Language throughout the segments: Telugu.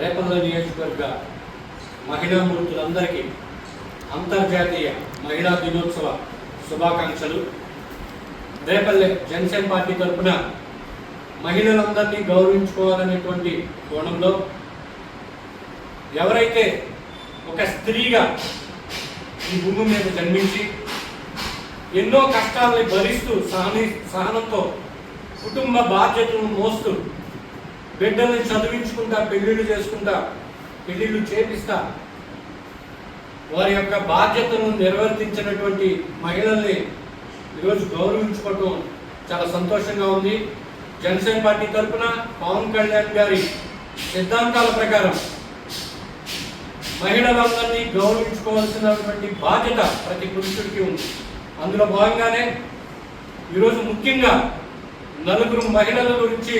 రేపల్ల నియోజకవర్గ మహిళా మూర్తులందరికీ అంతర్జాతీయ మహిళా దినోత్సవ శుభాకాంక్షలు. రేపల్లె జనసేన పార్టీ తరఫున మహిళలందరినీ గౌరవించుకోవాలనేటువంటి కోణంలో ఎవరైతే ఒక స్త్రీగా ఈ భూమి మీద జన్మించి ఎన్నో కష్టాలని భరిస్తూ సహని సహనంతో కుటుంబ బాధ్యతలను మోస్తూ బిడ్డల్ని చదివించుకుంటా పెళ్ళిళ్ళు చేసుకుంటా పెళ్ళిళ్ళు చేపిస్తా. వారి యొక్క బాధ్యతను నిర్వర్తించినటువంటి మహిళల్ని ఈరోజు గౌరవించుకోవటం చాలా సంతోషంగా ఉంది. జనసేన పార్టీ తరఫున పవన్ కళ్యాణ్ గారి సిద్ధాంతాల ప్రకారం మహిళలందరినీ గౌరవించుకోవాల్సినటువంటి బాధ్యత ప్రతి పురుషుడికి ఉంది. అందులో భాగంగానే ఈరోజు ముఖ్యంగా నలుగురు మహిళల గురించి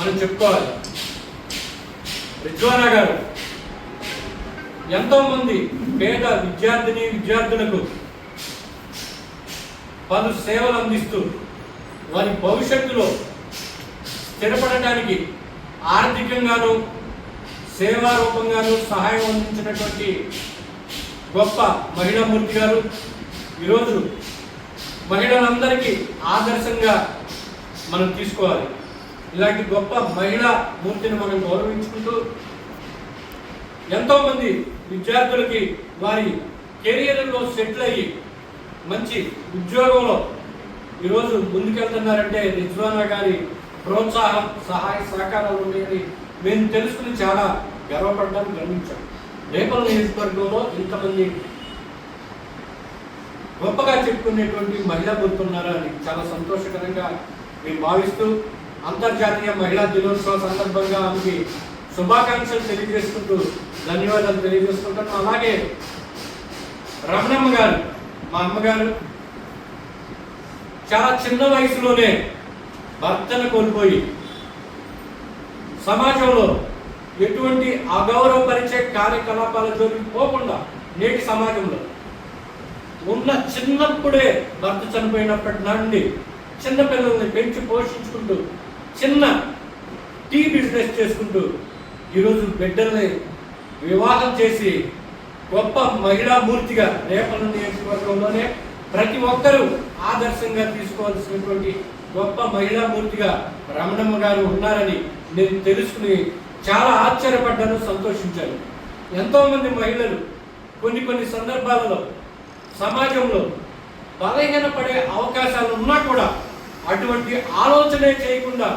మనం చెప్పుకోవాలి. రిజ్వానా గారు ఎంతో మంది పేద విద్యార్థిని విద్యార్థులకు పలు సేవలు అందిస్తూ వారి భవిష్యత్తులో స్థిరపడటానికి ఆర్థికంగాను సేవా రూపంగాను సహాయం అందించినటువంటి గొప్ప మహిళామూర్తి గారు. ఈరోజు మహిళలందరికీ ఆదర్శంగా మనం తీసుకోవాలి. ఇలాంటి గొప్ప మహిళా మూర్తిని మనం గౌరవించుకుంటూ ఎంతోమంది విద్యార్థులకి వారి కెరియర్లో సెటిల్ అయ్యి మంచి ఉద్యోగంలో ఈరోజు ముందుకెళ్తున్నారంటే రిజ్వానా గారి ప్రోత్సాహం సహాయ సహకారాలు ఉన్నాయని మేము తెలుసుకుని చాలా గర్వపడ్డాం గర్వించాం రేపల నియోజకవర్గంలో ఇంతమంది గొప్పగా చెప్పుకునేటువంటి మహిళా గుర్తున్నారా అని చాలా సంతోషకరంగా మేము భావిస్తూ అంతర్జాతీయ మహిళా దినోత్సవ సందర్భంగా ఆమెకి శుభాకాంక్షలు తెలియజేసుకుంటూ ధన్యవాదాలు తెలియజేసుకుంటాను అలాగే రమణమ్మ గారు మా అమ్మగారు చాలా చిన్న వయసులోనే భర్తను కోల్పోయి సమాజంలో ఎటువంటి అగౌరవపరిచే కార్యకలాపాల జోలికి పోకుండా నేటి సమాజంలో ఉన్న చిన్నప్పుడే భర్త చనిపోయినప్పటి నుండి చిన్న పిల్లల్ని పెంచి పోషించుకుంటూ చిన్న టీ బిజినెస్ చేసుకుంటూ ఈరోజు బిడ్డల్ని వివాహం చేసి గొప్ప మహిళా మూర్తిగా రేపల నియోజకవర్గంలోనే ప్రతి ఒక్కరూ ఆదర్శంగా తీసుకోవాల్సినటువంటి గొప్ప మహిళా మూర్తిగా రమణమ్మ గారు ఉన్నారని నేను తెలుసుకుని చాలా ఆశ్చర్యపడ్డాను సంతోషించాను. ఎంతోమంది మహిళలు కొన్ని కొన్ని సందర్భాలలో సమాజంలో బలహీన పడే అవకాశాలు ఉన్నా కూడా అటువంటి ఆలోచనే చేయకుండా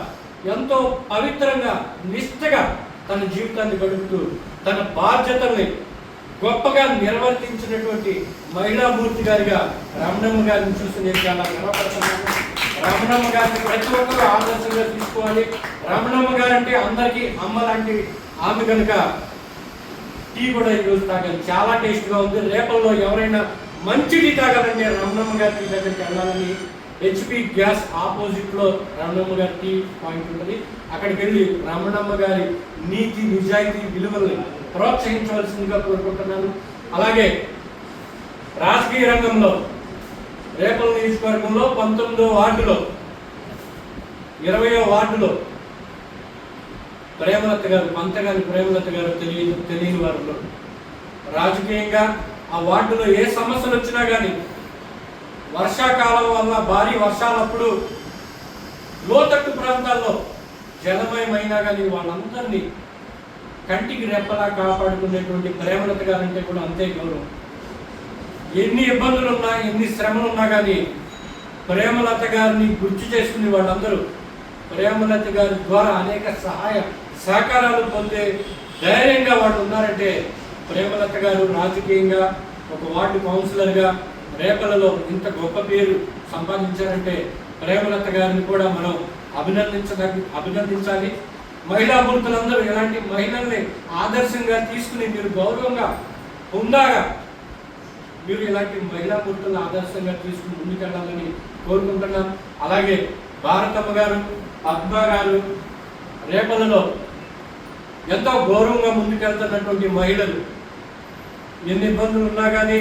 ఎంతో పవిత్రంగా నిష్టగా తన జీవితాన్ని గడుపుతూ తన బాధ్యతల్ని గొప్పగా నిర్వర్తించినటువంటి మహిళామూర్తి గారిగా రమణమ్మ గారిని చూసి నేను చాలా గర్వపడుతున్నాను. రమణమ్మ గారిని ప్రతి ఒక్కరూ ఆదర్శంగా తీసుకోవాలి. రమణమ్మ గారంటే అందరికీ అమ్మ లాంటి ఆమె కనుక టీ కూడా ఈరోజు తాగాలి చాలా టేస్ట్గా ఉంది. రేపల్లో ఎవరైనా మంచి టీ తాగాలంటే రమణమ్మ గారి టీ దగ్గరికి వెళ్ళాలని హెచ్పి గ్యాస్ ఆపోజిట్లో రమణమ్మ గారి టీ పాయింట్ ఉంటుంది. అక్కడికి వెళ్ళి రమణమ్మ గారి నీతి నిజాయితీ విలువల్ని ప్రోత్సహించవలసిందిగా కోరుకుంటున్నాను. అలాగే రాజకీయ రంగంలో రేపల నియోజకవర్గంలో పంతొమ్మిదో వార్డులో ఇరవయో వార్డులో ప్రేమలత గారు పంతగారి ప్రేమలత గారు తెలియని తెలియని వారిలో రాజకీయంగా ఆ వార్డులో ఏ సమస్యలు వచ్చినా కానీ వర్షాకాలం వల్ల భారీ వర్షాలప్పుడు లోతట్టు ప్రాంతాల్లో జలమయమైనా కానీ వాళ్ళందరినీ కంటికి రెప్పలా కాపాడుకునేటువంటి ప్రేమలత గారంటే కూడా అంతే గౌరవం. ఎన్ని ఇబ్బందులు ఉన్నా ఎన్ని శ్రమలు ఉన్నా కానీ ప్రేమలత గారిని గుర్తు చేసుకుని వాళ్ళందరూ ప్రేమలత గారి ద్వారా అనేక సహాయ సహకారాలు పొందే ధైర్యంగా వాళ్ళు ఉన్నారంటే ప్రేమలత గారు రాజకీయంగా ఒక వార్డు కౌన్సిలర్గా రేపలలో ఇంత గొప్ప పేరు సంపాదించారంటే ప్రేమలత గారిని కూడా మనం అభినందించదగ్గ అభినందించాలి. మహిళా మూర్తులందరూ ఇలాంటి మహిళల్ని ఆదర్శంగా తీసుకుని మీరు గౌరవంగా హుందాగా మీరు ఇలాంటి మహిళా మూర్తులను ఆదర్శంగా తీసుకుని ముందుకెళ్ళాలని కోరుకుంటున్నాం. అలాగే భారతమ్మ గారు పద్మ గారు రేపలలో ఎంతో గౌరవంగా ముందుకెళ్తున్నటువంటి మహిళలు. ఎన్ని ఇబ్బందులు ఉన్నా కానీ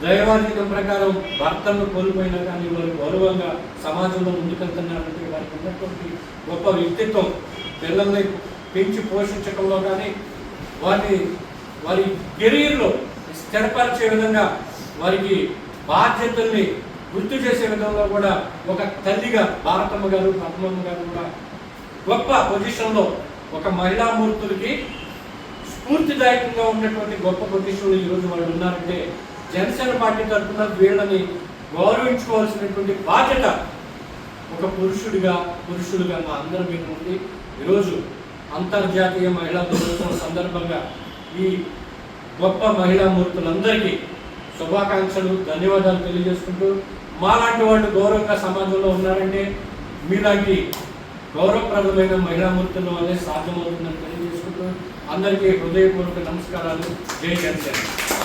దైవాధీనం ప్రకారం భర్తను కోల్పోయినా కానీ వారు గౌరవంగా సమాజంలో ముందుకెళ్తున్నారంటే వారికి ఉన్నటువంటి గొప్ప వ్యక్తిత్వం పిల్లల్ని పెంచి పోషించడంలో కానీ వారిని వారి కెరీర్లో స్థిరపరిచే విధంగా వారికి బాధ్యతల్ని గుర్తు చేసే విధంగా కూడా ఒక తల్లిగా భారతమ్మ గారు పద్మమ్మ గారు కూడా గొప్ప పొజిషన్లో ఒక మహిళా మూర్తులకి స్ఫూర్తిదాయకంగా ఉన్నటువంటి గొప్ప పొజిషన్లో ఈరోజు వాళ్ళు ఉన్నారంటే జనసేన పార్టీ తరఫున వీళ్ళని గౌరవించుకోవాల్సినటువంటి బాధ్యత ఒక పురుషుడిగా పురుషుడిగా మా అందరి మీద ఉంది. ఈరోజు అంతర్జాతీయ మహిళా దినోత్సవం సందర్భంగా ఈ గొప్ప మహిళా మూర్తులందరికీ శుభాకాంక్షలు ధన్యవాదాలు తెలియజేసుకుంటూ మాలాంటి వాళ్ళు గౌరవంగా సమాజంలో ఉన్నారంటే మీలాంటి గౌరవప్రదమైన మహిళా మూర్తులు అనేది సాధ్యమవుతుందని తెలియజేసుకుంటూ అందరికీ హృదయపూర్వక నమస్కారాలు. జై జనసేన.